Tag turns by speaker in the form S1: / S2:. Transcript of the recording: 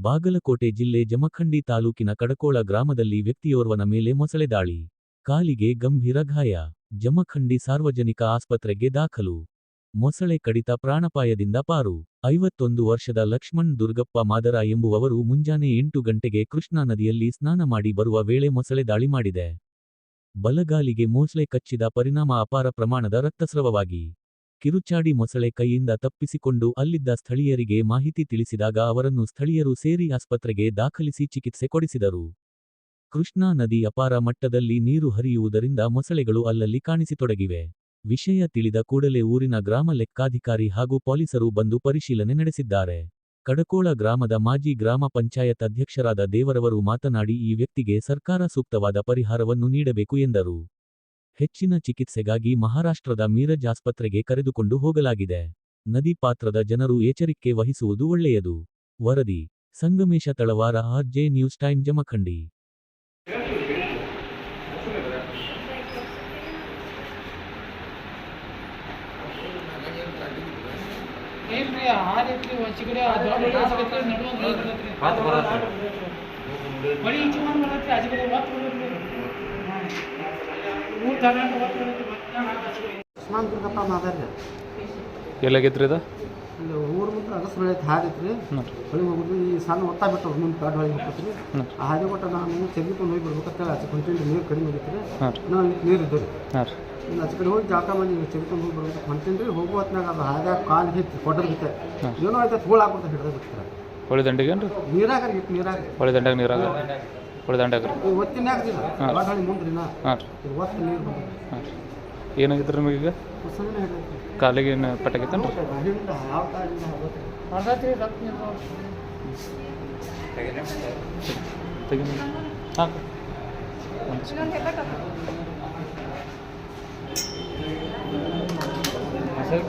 S1: ಬಾಗಲಕೋಟೆ ಜಿಲ್ಲೆ ಜಮಖಂಡಿ ತಾಲೂಕಿನ ಕಡಕೋಳ ಗ್ರಾಮದಲ್ಲಿ ವ್ಯಕ್ತಿಯೋರ್ವನ ಮೇಲೆ ಮೊಸಳೆ ದಾಳಿ. ಕಾಲಿಗೆ ಗಂಭೀರ ಗಾಯ. ಜಮಖಂಡಿ ಸಾರ್ವಜನಿಕ ಆಸ್ಪತ್ರೆಗೆ ದಾಖಲು. ಮೊಸಳೆ ಕಡಿತ ಪ್ರಾಣಪಾಯದಿಂದ ಪಾರು. ಐವತ್ತೊಂದು ವರ್ಷದ ಲಕ್ಷ್ಮಣ್ ದುರ್ಗಪ್ಪ ಮಾದರ ಎಂಬುವವರು ಮುಂಜಾನೆ ಎಂಟು ಗಂಟೆಗೆ ಕೃಷ್ಣಾ ನದಿಯಲ್ಲಿ ಸ್ನಾನ ಮಾಡಿ ಬರುವ ವೇಳೆ ಮೊಸಳೆ ದಾಳಿ ಮಾಡಿದೆ. ಬಲಗಾಲಿಗೆ ಮೊಸಳೆ ಕಚ್ಚಿದ ಪರಿಣಾಮ ಅಪಾರ ಪ್ರಮಾಣದ ರಕ್ತಸ್ರವವಾಗಿ. ಕಿರುಚಾಡಿ ಮೊಸಳೆ ಕೈಯಿಂದ ತಪ್ಪಿಸಿಕೊಂಡು ಅಲ್ಲಿದ್ದ ಸ್ಥಳೀಯರಿಗೆ ಮಾಹಿತಿ ತಿಳಿಸಿದಾಗ ಅವರನ್ನು ಸ್ಥಳೀಯರು ಸೇರಿ ಆಸ್ಪತ್ರೆಗೆ ದಾಖಲಿಸಿ ಚಿಕಿತ್ಸೆ ಕೊಡಿಸಿದರು. ಕೃಷ್ಣಾ ನದಿ ಅಪಾರ ಮಟ್ಟದಲ್ಲಿ ನೀರು ಹರಿಯುವುದರಿಂದ ಮೊಸಳೆಗಳು ಅಲ್ಲಲ್ಲಿ ಕಾಣಿಸಿತೊಡಗಿವೆ. ವಿಷಯ ತಿಳಿದ ಕೂಡಲೇ ಊರಿನ ಗ್ರಾಮ ಲೆಕ್ಕಾಧಿಕಾರಿ ಹಾಗೂ ಪೊಲೀಸರು ಬಂದು ಪರಿಶೀಲನೆ ನಡೆಸಿದ್ದಾರೆ. ಕಡಕೋಳ ಗ್ರಾಮದ ಮಾಜಿ ಗ್ರಾಮ ಪಂಚಾಯತ್ ಅಧ್ಯಕ್ಷರಾದ ದೇವರವರು ಮಾತನಾಡಿ ಈ ವ್ಯಕ್ತಿಗೆ ಸರ್ಕಾರ ಸೂಕ್ತವಾದ ಪರಿಹಾರವನ್ನು ನೀಡಬೇಕು ಎಂದರು. ಹೆಚ್ಚಿನ ಚಿಕಿತ್ಸೆಗಾಗಿ ಮಹಾರಾಷ್ಟ್ರದ ಮೀರಜ್ ಆಸ್ಪತ್ರೆಗೆ ಕರೆದುಕೊಂಡು ಹೋಗಲಾಗಿದೆ. ನದಿ ಪಾತ್ರದ ಜನರು ಎಚ್ಚರಿಕೆ ವಹಿಸುವುದು ಒಳ್ಳೆಯದು. ವರದಿ Sangamesha Talawar RJ news time Jamakhandi.
S2: ಏನ್ರಿ
S3: ಸ್ನಾನ ದುರ್ಗಪ್ಪ
S4: ಎಲ್ಲಾಗೈತ್ರಿ ಇದು?
S3: ಇಲ್ಲಿ ಊರು ಮುಂದೆ ಅಗಸ್ರ ಐತಿ ಹಾದಿತ್ರಿ
S4: ಹ್ಞೂ
S3: ಹೊಳಿ ಹೋಗುದು ಈ ಸಣ್ಣ ಒತ್ತಾ ಬಿಟ್ಟು ಮುಂದೆ
S4: ಕಾಡು
S3: ಆ ಹಾದಿ ಕೊಟ್ಟ ನಾನು ತೆಗೆದುಕೊಂಡು ಹೋಗಿ ಬರ್ಬೇಕಂತ ಆಚೆ ಕೊಂಟಿಂದ ನೀರು ಕಡಿಮೆ ನಾನು ನೀರು ಇದ್ದು ರೀ.
S4: ಹಾಂ
S3: ಇನ್ನು ಆಚೆ ಕಡೆ ಹೋಗಿ ಜಾಕ ಮಾಡಿ ತೆಗೆದುಕೊಂಡು ಹೋಗಿ ಬರ್ಬೇಕು ಹೊಂಟೀನಿ ರೀ ಹೋಗೋ ಹೊತ್ನಾಗ ಅದು ಹಾದ್ಯಾಗ ಕಾಲು ಹಿತ್ತು ಕೊಟ್ಟದ ಬಿತ್ತೆ ಏನೋ ಆಯ್ತು ತೋಳ ಹಾಕ್ಬಿಟ್ಟು ಹಿಡ್ದು ಬಿಡ್ತಾರೆ
S4: ಹೊಳಿ ದಂಡಿಗೆ
S3: ನೀರಾಗ
S4: ಉಳ್ದಂಡಾಗ ರೀ ಹಾಂ. ಹಾಂ. ರೀ ಏನಾಗಿತ್ತು ರೀ
S3: ನಿಮಗೆ ಈಗ
S4: ಕಾಲಿಗೆ ಏನು ಪಟ್ಟಾಗೈತೇನು ರೀ ಹಾಂ.
S2: ಮಸಾಲೆ